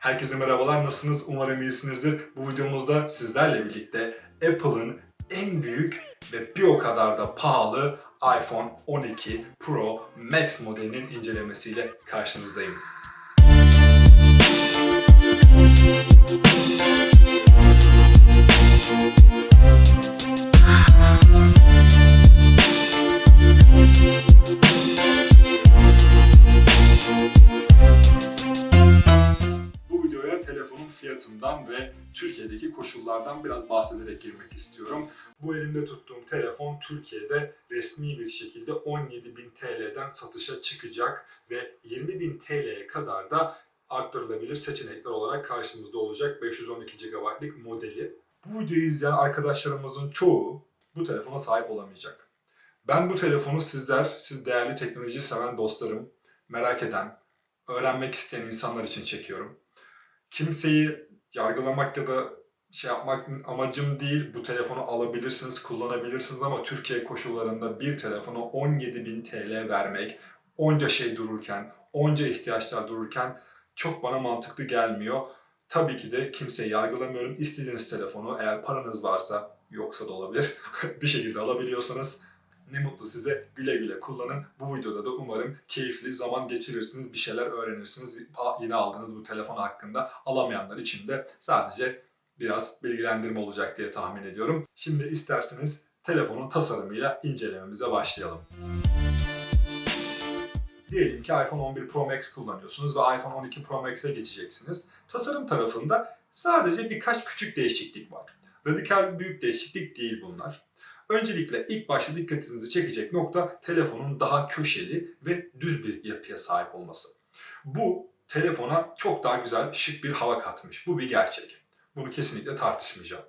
Herkese merhabalar, nasılsınız? Umarım iyisinizdir. Bu videomuzda sizlerle birlikte Apple'ın en büyük ve bir o kadar da pahalı iPhone 12 Pro Max modelinin incelemesiyle karşınızdayım. Bu telefonun fiyatından ve Türkiye'deki koşullardan biraz bahsederek girmek istiyorum. Bu elimde tuttuğum telefon Türkiye'de resmi bir şekilde 17.000 TL'den satışa çıkacak ve 20.000 TL'ye kadar da arttırılabilir seçenekler olarak karşımızda olacak 512 GB'lık modeli. Bu videoyu izleyen arkadaşlarımızın çoğu bu telefona sahip olamayacak. Ben bu telefonu sizler, siz değerli teknoloji seven dostlarım, merak eden, öğrenmek isteyen insanlar için çekiyorum. Kimseyi yargılamak ya da şey yapmak amacım değil. Bu telefonu alabilirsiniz, kullanabilirsiniz ama Türkiye koşullarında bir telefona 17.000 TL vermek, onca şey dururken, onca ihtiyaçlar dururken çok bana mantıklı gelmiyor. Tabii ki de kimseyi yargılamıyorum. İstediğiniz telefonu eğer paranız varsa, yoksa da olabilir, bir şekilde alabiliyorsanız ne mutlu size. Güle güle kullanın. Bu videoda da umarım keyifli zaman geçirirsiniz. Bir şeyler öğrenirsiniz. Yine aldığınız bu telefon hakkında alamayanlar için de sadece biraz bilgilendirme olacak diye tahmin ediyorum. Şimdi isterseniz telefonun tasarımıyla incelememize başlayalım. Diyelim ki iPhone 11 Pro Max kullanıyorsunuz ve iPhone 12 Pro Max'e geçeceksiniz. Tasarım tarafında sadece birkaç küçük değişiklik var. Radikal büyük değişiklik değil bunlar. Öncelikle ilk başta dikkatinizi çekecek nokta telefonun daha köşeli ve düz bir yapıya sahip olması. Bu telefona çok daha güzel, şık bir hava katmış. Bu bir gerçek. Bunu kesinlikle tartışmayacağım.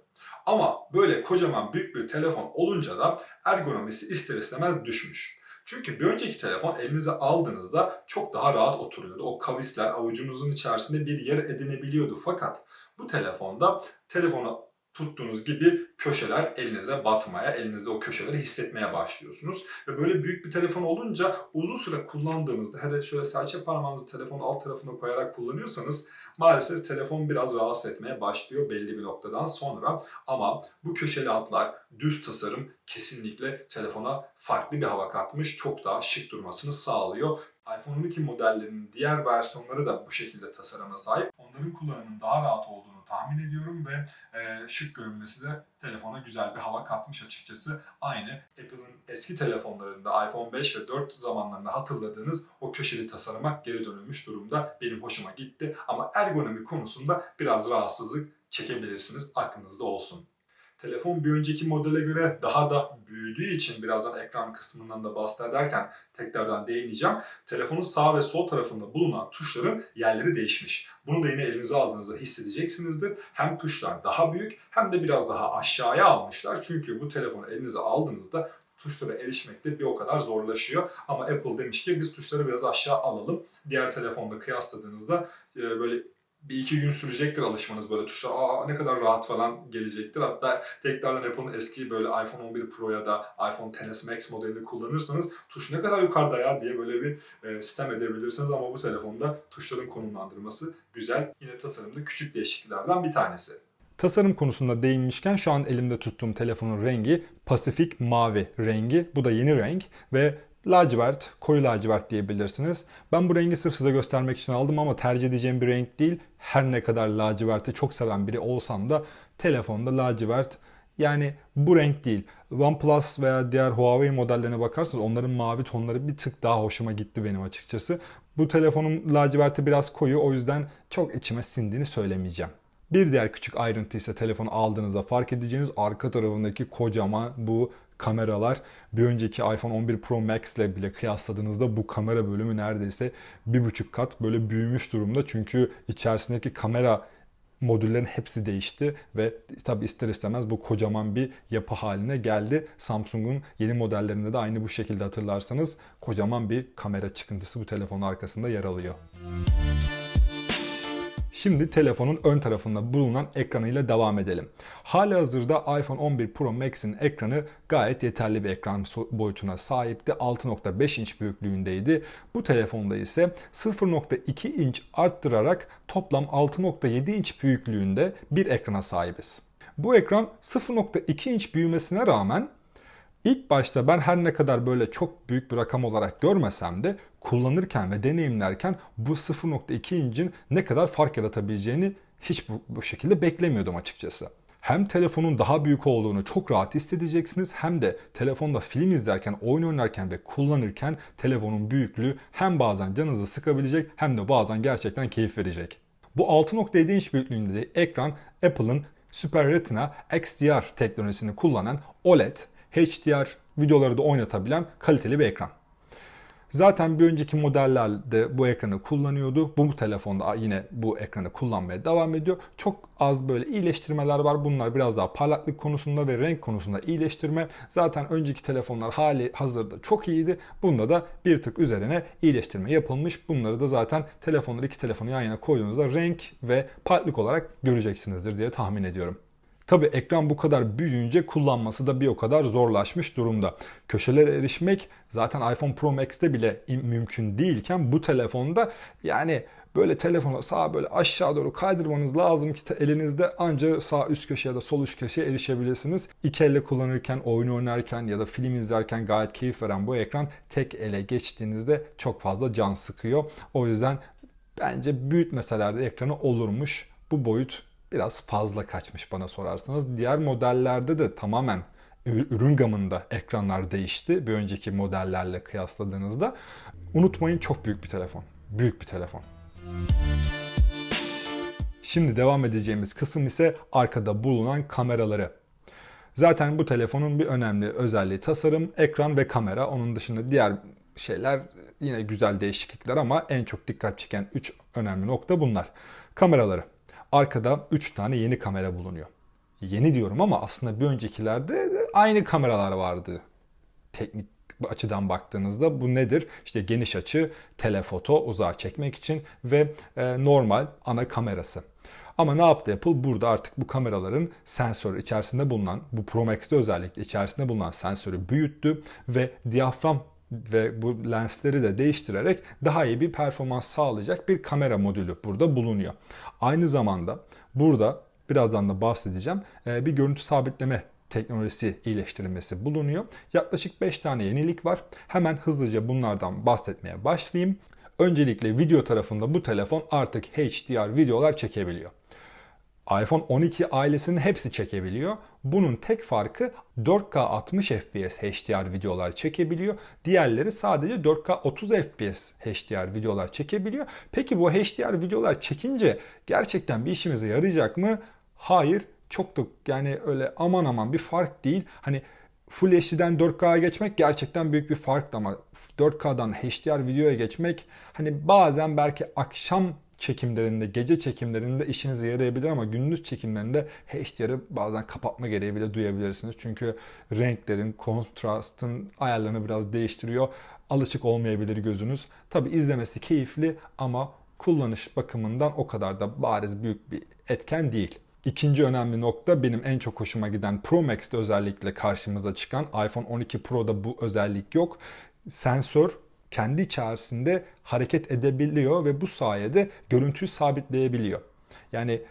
Ama böyle kocaman büyük bir telefon olunca da ergonomisi ister istemez düşmüş. Çünkü bir önceki telefon elinize aldığınızda çok daha rahat oturuyordu. O kavisler avucunuzun içerisinde bir yer edinebiliyordu. Fakat bu telefonda telefonu tuttuğunuz gibi köşeler elinize batmaya, elinizde o köşeleri hissetmeye başlıyorsunuz. Ve böyle büyük bir telefon olunca uzun süre kullandığınızda, hele şöyle serçe parmağınızı telefonun alt tarafına koyarak kullanıyorsanız maalesef telefon biraz rahatsız etmeye başlıyor belli bir noktadan sonra. Ama bu köşeli hatlar, düz tasarım kesinlikle telefona farklı bir hava katmış, çok daha şık durmasını sağlıyor. iPhone 12 modellerinin diğer versiyonları da bu şekilde tasarıma sahip. Onların kullanımının daha rahat olduğunu tahmin ediyorum ve e, şık görünmesi de telefona güzel bir hava katmış açıkçası. Aynı Apple'ın eski telefonlarında iPhone 5 ve 4 zamanlarında hatırladığınız o köşeli tasarıma geri dönülmüş durumda. Benim hoşuma gitti ama ergonomi konusunda biraz rahatsızlık çekebilirsiniz. Aklınızda olsun. Telefon bir önceki modele göre daha da büyüdüğü için birazdan ekran kısmından da bahsederken tekrardan değineceğim. Telefonun sağ ve sol tarafında bulunan tuşların yerleri değişmiş. Bunu da yine elinize aldığınızda hissedeceksinizdir. Hem tuşlar daha büyük hem de biraz daha aşağıya almışlar. Çünkü bu telefonu elinize aldığınızda tuşlara erişmekte bir o kadar zorlaşıyor. Ama Apple demiş ki biz tuşları biraz aşağı alalım. Diğer telefonda kıyasladığınızda e, böyle bir iki gün sürecektir alışmanız böyle tuşa aa ne kadar rahat falan gelecektir. Hatta tekrardan Apple'ın eski böyle iPhone 11 Pro ya da iPhone XS Max modelini kullanırsanız tuş ne kadar yukarıda ya diye böyle bir e, sistem edebilirsiniz ama bu telefonda tuşların konumlandırması güzel. Yine tasarımda küçük değişikliklerden bir tanesi. Tasarım konusunda değinmişken şu an elimde tuttuğum telefonun rengi Pasifik mavi rengi. Bu da yeni renk ve lacivert, koyu lacivert diyebilirsiniz. Ben bu rengi sırf size göstermek için aldım ama tercih edeceğim bir renk değil. Her ne kadar laciverti çok seven biri olsam da telefonda lacivert yani bu renk değil. OnePlus veya diğer Huawei modellerine bakarsanız onların mavi tonları bir tık daha hoşuma gitti benim açıkçası. Bu telefonun laciverti biraz koyu o yüzden çok içime sindiğini söylemeyeceğim. Bir diğer küçük ayrıntı ise telefonu aldığınızda fark edeceğiniz arka tarafındaki kocaman bu kameralar bir önceki iPhone 11 Pro Max ile bile kıyasladığınızda bu kamera bölümü neredeyse bir buçuk kat böyle büyümüş durumda. Çünkü içerisindeki kamera modüllerin hepsi değişti ve tabi ister istemez bu kocaman bir yapı haline geldi. Samsung'un yeni modellerinde de aynı bu şekilde hatırlarsanız kocaman bir kamera çıkıntısı bu telefonun arkasında yer alıyor. Şimdi telefonun ön tarafında bulunan ekranıyla devam edelim. Hali hazırda iPhone 11 Pro Max'in ekranı gayet yeterli bir ekran boyutuna sahipti. 6.5 inç büyüklüğündeydi. Bu telefonda ise 0.2 inç arttırarak toplam 6.7 inç büyüklüğünde bir ekrana sahibiz. Bu ekran 0.2 inç büyümesine rağmen İlk başta ben her ne kadar böyle çok büyük bir rakam olarak görmesem de kullanırken ve deneyimlerken bu 0.2 incin ne kadar fark yaratabileceğini hiç bu, bu şekilde beklemiyordum açıkçası. Hem telefonun daha büyük olduğunu çok rahat hissedeceksiniz hem de telefonda film izlerken, oyun oynarken ve kullanırken telefonun büyüklüğü hem bazen canınızı sıkabilecek hem de bazen gerçekten keyif verecek. Bu 6.7 inç büyüklüğünde de ekran Apple'ın Super Retina XDR teknolojisini kullanan OLED HDR videoları da oynatabilen kaliteli bir ekran. Zaten bir önceki modellerde bu ekranı kullanıyordu. Bu telefonda yine bu ekranı kullanmaya devam ediyor. Çok az böyle iyileştirmeler var. Bunlar biraz daha parlaklık konusunda ve renk konusunda iyileştirme. Zaten önceki telefonlar hali hazırda çok iyiydi. Bunda da bir tık üzerine iyileştirme yapılmış. Bunları da zaten telefonları iki telefonu yan yana koyduğunuzda renk ve parlaklık olarak göreceksinizdir diye tahmin ediyorum. Tabi ekran bu kadar büyüyünce kullanması da bir o kadar zorlaşmış durumda. Köşelere erişmek zaten iPhone Pro Max'te bile mümkün değilken bu telefonda yani böyle telefonu sağa böyle aşağı doğru kaydırmanız lazım ki elinizde anca sağ üst köşe ya da sol üst köşeye erişebilirsiniz. İki elle kullanırken, oyun oynarken ya da film izlerken gayet keyif veren bu ekran tek ele geçtiğinizde çok fazla can sıkıyor. O yüzden bence büyütmeseler de ekranı olurmuş. Bu boyut biraz fazla kaçmış bana sorarsanız. Diğer modellerde de tamamen ür- ürün gamında ekranlar değişti bir önceki modellerle kıyasladığınızda. Unutmayın çok büyük bir telefon. Büyük bir telefon. Şimdi devam edeceğimiz kısım ise arkada bulunan kameraları. Zaten bu telefonun bir önemli özelliği tasarım, ekran ve kamera. Onun dışında diğer şeyler yine güzel değişiklikler ama en çok dikkat çeken 3 önemli nokta bunlar. Kameraları. Arkada 3 tane yeni kamera bulunuyor. Yeni diyorum ama aslında bir öncekilerde de aynı kameralar vardı. Teknik açıdan baktığınızda bu nedir? İşte geniş açı, telefoto uzağa çekmek için ve e, normal ana kamerası. Ama ne yaptı Apple? Burada artık bu kameraların sensör içerisinde bulunan, bu Pro Max'te özellikle içerisinde bulunan sensörü büyüttü ve diyafram ve bu lensleri de değiştirerek daha iyi bir performans sağlayacak bir kamera modülü burada bulunuyor. Aynı zamanda burada birazdan da bahsedeceğim e, bir görüntü sabitleme teknolojisi iyileştirilmesi bulunuyor. Yaklaşık 5 tane yenilik var. Hemen hızlıca bunlardan bahsetmeye başlayayım. Öncelikle video tarafında bu telefon artık HDR videolar çekebiliyor iPhone 12 ailesinin hepsi çekebiliyor. Bunun tek farkı 4K 60 FPS HDR videolar çekebiliyor. Diğerleri sadece 4K 30 FPS HDR videolar çekebiliyor. Peki bu HDR videolar çekince gerçekten bir işimize yarayacak mı? Hayır. Çok da yani öyle aman aman bir fark değil. Hani Full HD'den 4K'ya geçmek gerçekten büyük bir fark ama 4K'dan HDR videoya geçmek hani bazen belki akşam çekimlerinde, gece çekimlerinde işinize yarayabilir ama gündüz çekimlerinde HDR'ı bazen kapatma gereği bile duyabilirsiniz. Çünkü renklerin, kontrastın ayarlarını biraz değiştiriyor. Alışık olmayabilir gözünüz. Tabi izlemesi keyifli ama kullanış bakımından o kadar da bariz büyük bir etken değil. İkinci önemli nokta benim en çok hoşuma giden Pro Max'te özellikle karşımıza çıkan iPhone 12 Pro'da bu özellik yok. Sensör kendi içerisinde hareket edebiliyor ve bu sayede görüntüyü sabitleyebiliyor. Yani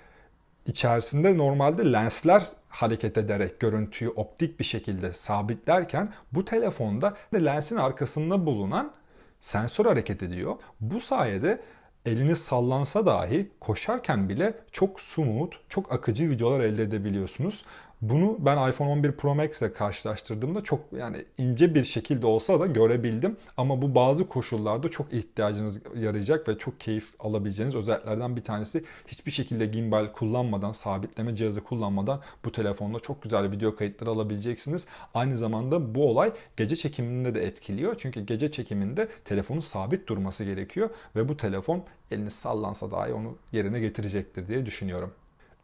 içerisinde normalde lensler hareket ederek görüntüyü optik bir şekilde sabitlerken bu telefonda lensin arkasında bulunan sensör hareket ediyor. Bu sayede eliniz sallansa dahi koşarken bile çok smooth, çok akıcı videolar elde edebiliyorsunuz. Bunu ben iPhone 11 Pro Max ile karşılaştırdığımda çok yani ince bir şekilde olsa da görebildim. Ama bu bazı koşullarda çok ihtiyacınız yarayacak ve çok keyif alabileceğiniz özelliklerden bir tanesi. Hiçbir şekilde gimbal kullanmadan, sabitleme cihazı kullanmadan bu telefonla çok güzel video kayıtları alabileceksiniz. Aynı zamanda bu olay gece çekiminde de etkiliyor. Çünkü gece çekiminde telefonun sabit durması gerekiyor ve bu telefon eliniz sallansa dahi onu yerine getirecektir diye düşünüyorum.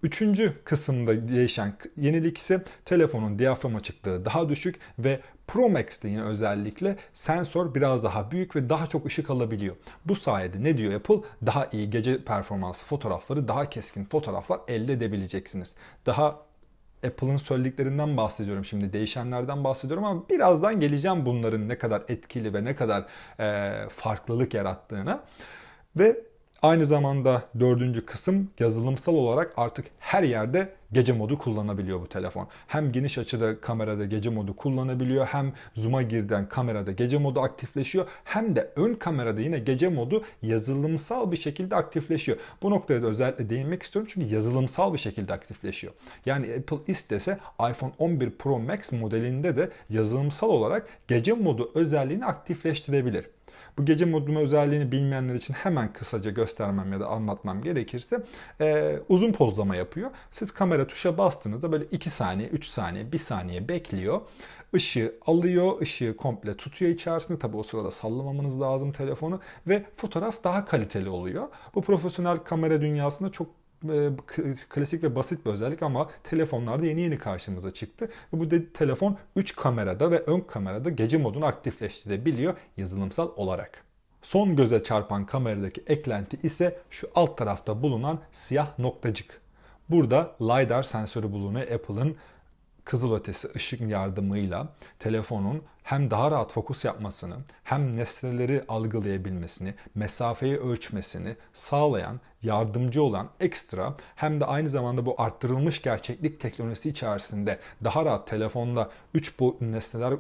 Üçüncü kısımda değişen yenilik ise telefonun diyafram açıklığı daha düşük ve Pro Max'te yine özellikle sensör biraz daha büyük ve daha çok ışık alabiliyor. Bu sayede ne diyor Apple? Daha iyi gece performansı fotoğrafları, daha keskin fotoğraflar elde edebileceksiniz. Daha Apple'ın söylediklerinden bahsediyorum şimdi, değişenlerden bahsediyorum ama birazdan geleceğim bunların ne kadar etkili ve ne kadar e, farklılık yarattığına. Ve aynı zamanda dördüncü kısım yazılımsal olarak artık her yerde gece modu kullanabiliyor bu telefon. Hem geniş açıda kamerada gece modu kullanabiliyor hem zoom'a girden kamerada gece modu aktifleşiyor hem de ön kamerada yine gece modu yazılımsal bir şekilde aktifleşiyor. Bu noktaya da özellikle değinmek istiyorum çünkü yazılımsal bir şekilde aktifleşiyor. Yani Apple istese iPhone 11 Pro Max modelinde de yazılımsal olarak gece modu özelliğini aktifleştirebilir. Bu gece modu özelliğini bilmeyenler için hemen kısaca göstermem ya da anlatmam gerekirse e, uzun pozlama yapıyor. Siz kamera tuşa bastığınızda böyle 2 saniye, 3 saniye, 1 saniye bekliyor. Işığı alıyor, ışığı komple tutuyor içerisinde. Tabi o sırada sallamamanız lazım telefonu ve fotoğraf daha kaliteli oluyor. Bu profesyonel kamera dünyasında çok klasik ve basit bir özellik ama telefonlarda yeni yeni karşımıza çıktı. Bu de, telefon 3 kamerada ve ön kamerada gece modunu aktifleştirebiliyor yazılımsal olarak. Son göze çarpan kameradaki eklenti ise şu alt tarafta bulunan siyah noktacık. Burada LiDAR sensörü bulunuyor Apple'ın kızılötesi ışık yardımıyla telefonun hem daha rahat fokus yapmasını hem nesneleri algılayabilmesini, mesafeyi ölçmesini sağlayan, yardımcı olan ekstra hem de aynı zamanda bu arttırılmış gerçeklik teknolojisi içerisinde daha rahat telefonla 3 boyutlu nesneler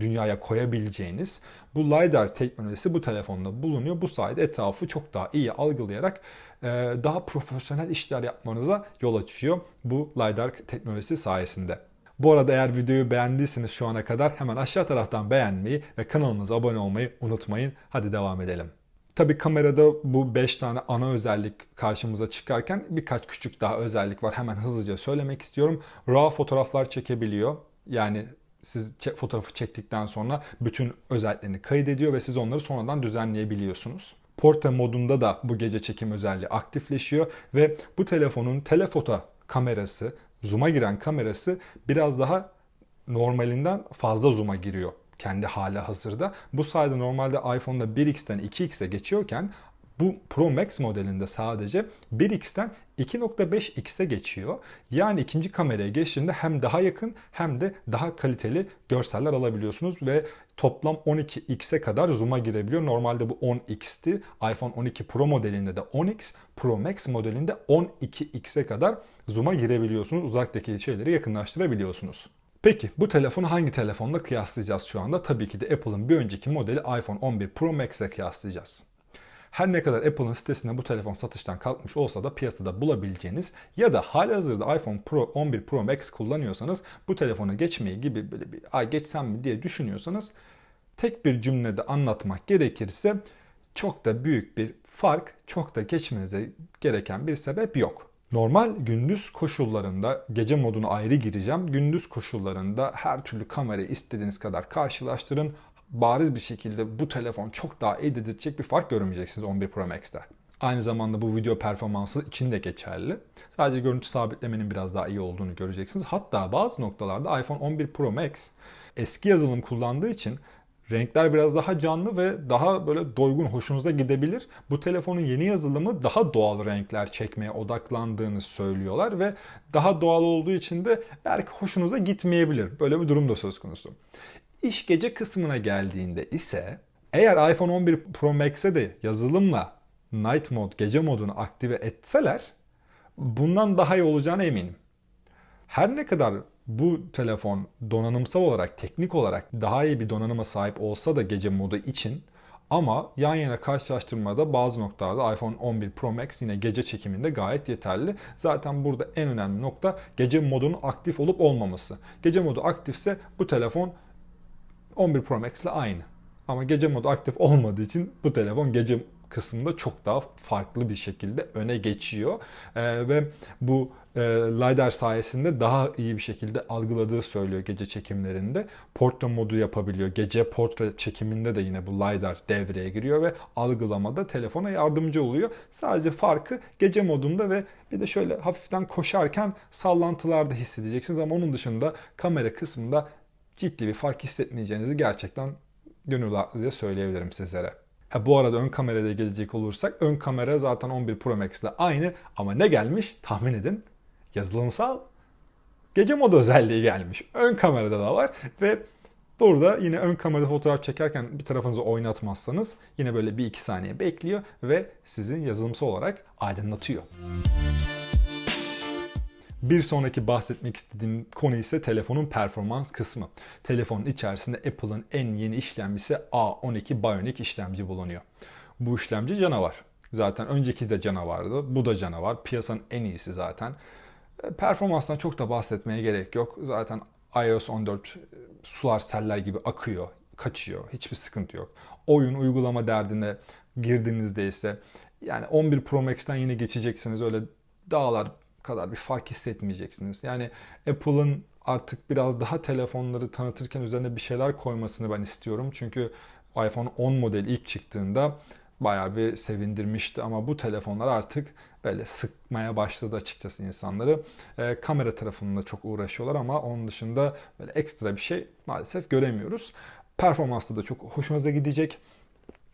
dünyaya koyabileceğiniz bu LiDAR teknolojisi bu telefonda bulunuyor. Bu sayede etrafı çok daha iyi algılayarak e, daha profesyonel işler yapmanıza yol açıyor bu LiDAR teknolojisi sayesinde. Bu arada eğer videoyu beğendiyseniz şu ana kadar hemen aşağı taraftan beğenmeyi ve kanalımıza abone olmayı unutmayın. Hadi devam edelim. Tabi kamerada bu 5 tane ana özellik karşımıza çıkarken birkaç küçük daha özellik var. Hemen hızlıca söylemek istiyorum. RAW fotoğraflar çekebiliyor. Yani siz fotoğrafı çektikten sonra bütün özelliklerini kaydediyor ve siz onları sonradan düzenleyebiliyorsunuz. Portre modunda da bu gece çekim özelliği aktifleşiyor ve bu telefonun telefoto kamerası, zoom'a giren kamerası biraz daha normalinden fazla zoom'a giriyor kendi hali hazırda. Bu sayede normalde iPhone'da 1x'ten 2x'e geçiyorken bu Pro Max modelinde sadece 1x'ten 2.5x'e geçiyor. Yani ikinci kameraya geçtiğinde hem daha yakın hem de daha kaliteli görseller alabiliyorsunuz ve toplam 12x'e kadar zoom'a girebiliyor. Normalde bu 10x'ti. iPhone 12 Pro modelinde de 10x, Pro Max modelinde 12x'e kadar zoom'a girebiliyorsunuz. Uzaktaki şeyleri yakınlaştırabiliyorsunuz. Peki bu telefonu hangi telefonla kıyaslayacağız şu anda? Tabii ki de Apple'ın bir önceki modeli iPhone 11 Pro Max'e kıyaslayacağız. Her ne kadar Apple'ın sitesinde bu telefon satıştan kalkmış olsa da piyasada bulabileceğiniz ya da halihazırda iPhone Pro 11 Pro Max kullanıyorsanız bu telefonu geçmeyi gibi böyle bir ay geçsem mi diye düşünüyorsanız tek bir cümlede anlatmak gerekirse çok da büyük bir fark, çok da geçmenize gereken bir sebep yok. Normal gündüz koşullarında gece moduna ayrı gireceğim. Gündüz koşullarında her türlü kamerayı istediğiniz kadar karşılaştırın. Bariz bir şekilde bu telefon çok daha iyi dedirtecek bir fark görmeyeceksiniz 11 Pro Max'te. Aynı zamanda bu video performansı için de geçerli. Sadece görüntü sabitlemenin biraz daha iyi olduğunu göreceksiniz. Hatta bazı noktalarda iPhone 11 Pro Max eski yazılım kullandığı için Renkler biraz daha canlı ve daha böyle doygun hoşunuza gidebilir. Bu telefonun yeni yazılımı daha doğal renkler çekmeye odaklandığını söylüyorlar ve daha doğal olduğu için de belki hoşunuza gitmeyebilir. Böyle bir durum da söz konusu. İş gece kısmına geldiğinde ise eğer iPhone 11 Pro Max'e de yazılımla Night Mode, gece modunu aktive etseler bundan daha iyi olacağına eminim. Her ne kadar bu telefon donanımsal olarak, teknik olarak daha iyi bir donanıma sahip olsa da gece modu için ama yan yana karşılaştırmada bazı noktalarda iPhone 11 Pro Max yine gece çekiminde gayet yeterli. Zaten burada en önemli nokta gece modunun aktif olup olmaması. Gece modu aktifse bu telefon 11 Pro Max ile aynı. Ama gece modu aktif olmadığı için bu telefon gece kısmında çok daha farklı bir şekilde öne geçiyor. Ee, ve bu e, LiDAR sayesinde daha iyi bir şekilde algıladığı söylüyor gece çekimlerinde. Portre modu yapabiliyor. Gece portre çekiminde de yine bu LiDAR devreye giriyor ve algılamada telefona yardımcı oluyor. Sadece farkı gece modunda ve bir de şöyle hafiften koşarken sallantılarda hissedeceksiniz ama onun dışında kamera kısmında ciddi bir fark hissetmeyeceğinizi gerçekten gönül rahatlığıyla söyleyebilirim sizlere. Ha, bu arada ön kameraya gelecek olursak ön kamera zaten 11 Pro Max aynı ama ne gelmiş tahmin edin yazılımsal gece modu özelliği gelmiş. Ön kamerada da var ve burada yine ön kamerada fotoğraf çekerken bir tarafınızı oynatmazsanız yine böyle bir iki saniye bekliyor ve sizin yazılımsal olarak aydınlatıyor. Bir sonraki bahsetmek istediğim konu ise telefonun performans kısmı. Telefonun içerisinde Apple'ın en yeni işlemcisi A12 Bionic işlemci bulunuyor. Bu işlemci canavar. Zaten önceki de canavardı. Bu da canavar. Piyasanın en iyisi zaten. E, Performanstan çok da bahsetmeye gerek yok. Zaten iOS 14 sular seller gibi akıyor, kaçıyor. Hiçbir sıkıntı yok. Oyun uygulama derdine girdiğinizde ise yani 11 Pro Max'ten yine geçeceksiniz. Öyle dağlar kadar bir fark hissetmeyeceksiniz. Yani Apple'ın artık biraz daha telefonları tanıtırken üzerine bir şeyler koymasını ben istiyorum. Çünkü iPhone 10 modeli ilk çıktığında bayağı bir sevindirmişti ama bu telefonlar artık böyle sıkmaya başladı açıkçası insanları. Ee, kamera tarafında çok uğraşıyorlar ama onun dışında böyle ekstra bir şey maalesef göremiyoruz. Performanslı da çok hoşumuza gidecek.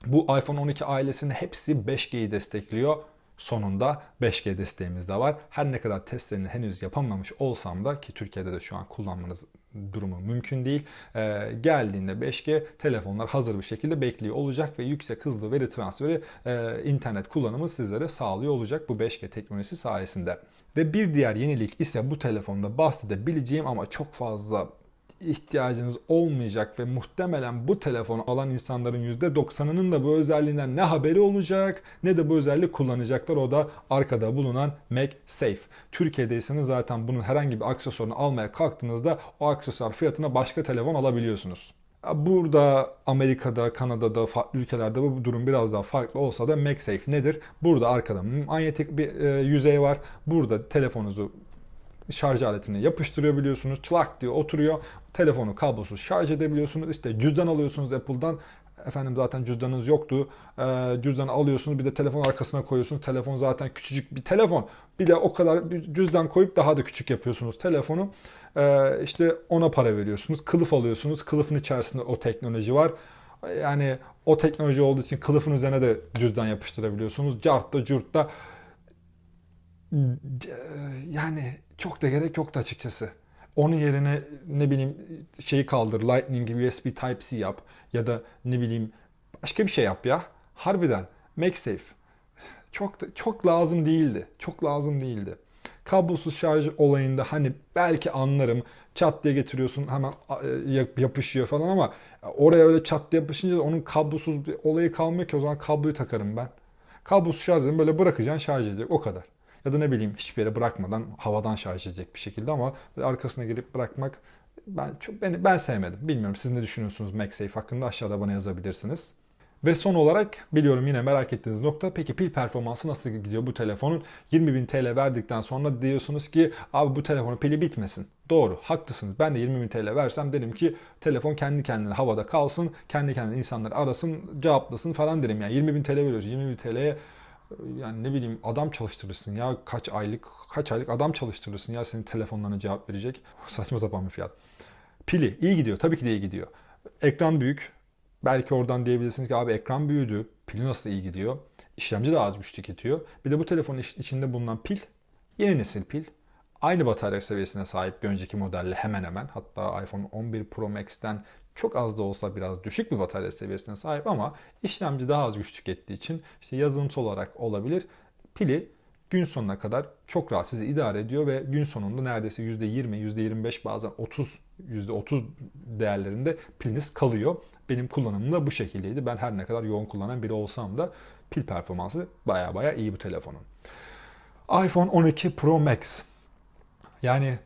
Bu iPhone 12 ailesinin hepsi 5G'yi destekliyor. Sonunda 5G desteğimiz de var. Her ne kadar testlerini henüz yapamamış olsam da ki Türkiye'de de şu an kullanmanız durumu mümkün değil. Ee, geldiğinde 5G telefonlar hazır bir şekilde bekliyor olacak ve yüksek hızlı veri transferi e, internet kullanımı sizlere sağlıyor olacak bu 5G teknolojisi sayesinde. Ve bir diğer yenilik ise bu telefonda bahsedebileceğim ama çok fazla ihtiyacınız olmayacak ve muhtemelen bu telefonu alan insanların %90'ının da bu özelliğinden ne haberi olacak ne de bu özelliği kullanacaklar. O da arkada bulunan MagSafe. Türkiye'deyseniz zaten bunun herhangi bir aksesuarını almaya kalktığınızda o aksesuar fiyatına başka telefon alabiliyorsunuz. Burada Amerika'da, Kanada'da, farklı ülkelerde bu durum biraz daha farklı olsa da MagSafe nedir? Burada arkada manyetik bir e, yüzey var. Burada telefonunuzu şarj aletine yapıştırıyor biliyorsunuz. Çılak diyor oturuyor. Telefonu kablosuz şarj edebiliyorsunuz. İşte cüzdan alıyorsunuz Apple'dan. Efendim zaten cüzdanınız yoktu. Ee, cüzdan alıyorsunuz bir de telefon arkasına koyuyorsunuz. Telefon zaten küçücük bir telefon. Bir de o kadar cüzdan koyup daha da küçük yapıyorsunuz telefonu. Ee, işte ona para veriyorsunuz. Kılıf alıyorsunuz. Kılıfın içerisinde o teknoloji var. Yani o teknoloji olduğu için kılıfın üzerine de cüzdan yapıştırabiliyorsunuz. Cart'ta curt'ta yani çok da gerek yoktu açıkçası. Onun yerine ne bileyim şeyi kaldır, Lightning USB Type-C yap ya da ne bileyim başka bir şey yap ya. Harbiden MagSafe çok da, çok lazım değildi. Çok lazım değildi. Kablosuz şarj olayında hani belki anlarım. Çat diye getiriyorsun hemen yapışıyor falan ama oraya öyle çat diye yapışınca onun kablosuz bir olayı kalmıyor ki o zaman kabloyu takarım ben. Kablosuz şarj böyle bırakacaksın şarj edecek o kadar. Ya da ne bileyim hiçbir yere bırakmadan havadan şarj edecek bir şekilde ama arkasına girip bırakmak ben çok beni ben sevmedim. Bilmiyorum siz ne düşünüyorsunuz MagSafe hakkında aşağıda bana yazabilirsiniz. Ve son olarak biliyorum yine merak ettiğiniz nokta peki pil performansı nasıl gidiyor bu telefonun? 20.000 TL verdikten sonra diyorsunuz ki abi bu telefonun pili bitmesin. Doğru haklısınız ben de 20.000 TL versem derim ki telefon kendi kendine havada kalsın. Kendi kendine insanları arasın cevaplasın falan derim. Yani 20.000 TL veriyoruz 20.000 TL'ye yani ne bileyim adam çalıştırırsın ya kaç aylık kaç aylık adam çalıştırırsın ya senin telefonlarına cevap verecek. Saçma sapan bir fiyat. Pili iyi gidiyor. Tabii ki de iyi gidiyor. Ekran büyük. Belki oradan diyebilirsiniz ki abi ekran büyüdü. Pili nasıl iyi gidiyor? İşlemci de az güç tüketiyor. Bir de bu telefonun içinde bulunan pil yeni nesil pil. Aynı batarya seviyesine sahip bir önceki modelle hemen hemen. Hatta iPhone 11 Pro Max'ten çok az da olsa biraz düşük bir batarya seviyesine sahip ama işlemci daha az güç tükettiği için işte yazılımsal olarak olabilir. Pili gün sonuna kadar çok rahat sizi idare ediyor ve gün sonunda neredeyse %20, %25 bazen 30, %30 değerlerinde piliniz kalıyor. Benim kullanımım da bu şekildeydi. Ben her ne kadar yoğun kullanan biri olsam da pil performansı baya baya iyi bu telefonun. iPhone 12 Pro Max. Yani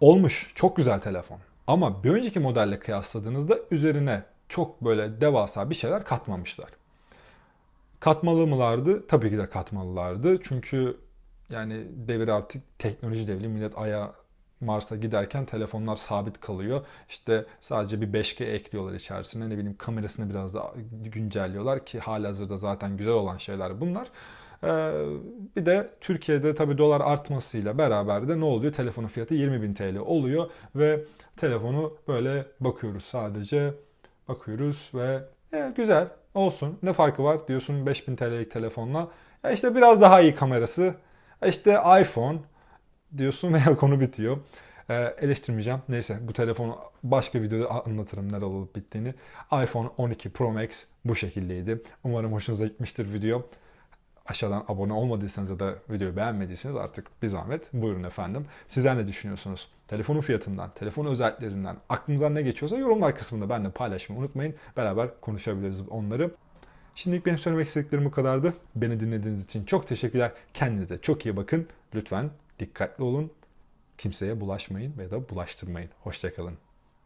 olmuş. Çok güzel telefon. Ama bir önceki modelle kıyasladığınızda üzerine çok böyle devasa bir şeyler katmamışlar. Katmalı mılardı? Tabii ki de katmalılardı. Çünkü yani devir artık teknoloji devri. Millet Ay'a Mars'a giderken telefonlar sabit kalıyor. İşte sadece bir 5G ekliyorlar içerisine. Ne bileyim kamerasını biraz da güncelliyorlar ki halihazırda zaten güzel olan şeyler bunlar. Ee, bir de Türkiye'de tabii dolar artmasıyla beraber de ne oluyor? Telefonun fiyatı 20.000 TL oluyor ve telefonu böyle bakıyoruz sadece. Bakıyoruz ve e, güzel olsun. Ne farkı var diyorsun 5000 TL'lik telefonla. Ya işte biraz daha iyi kamerası. E İşte iPhone diyorsun veya konu bitiyor. Ee, eleştirmeyeceğim. Neyse bu telefonu başka videoda anlatırım neler olup bittiğini. iPhone 12 Pro Max bu şekildeydi. Umarım hoşunuza gitmiştir video. Aşağıdan abone olmadıysanız ya da videoyu beğenmediyseniz artık bir zahmet buyurun efendim. Sizler ne düşünüyorsunuz? Telefonun fiyatından, telefon özelliklerinden, aklınızdan ne geçiyorsa yorumlar kısmında benimle paylaşmayı unutmayın. Beraber konuşabiliriz onları. Şimdilik benim söylemek istediklerim bu kadardı. Beni dinlediğiniz için çok teşekkürler. Kendinize çok iyi bakın. Lütfen dikkatli olun. Kimseye bulaşmayın ve da bulaştırmayın. Hoşçakalın.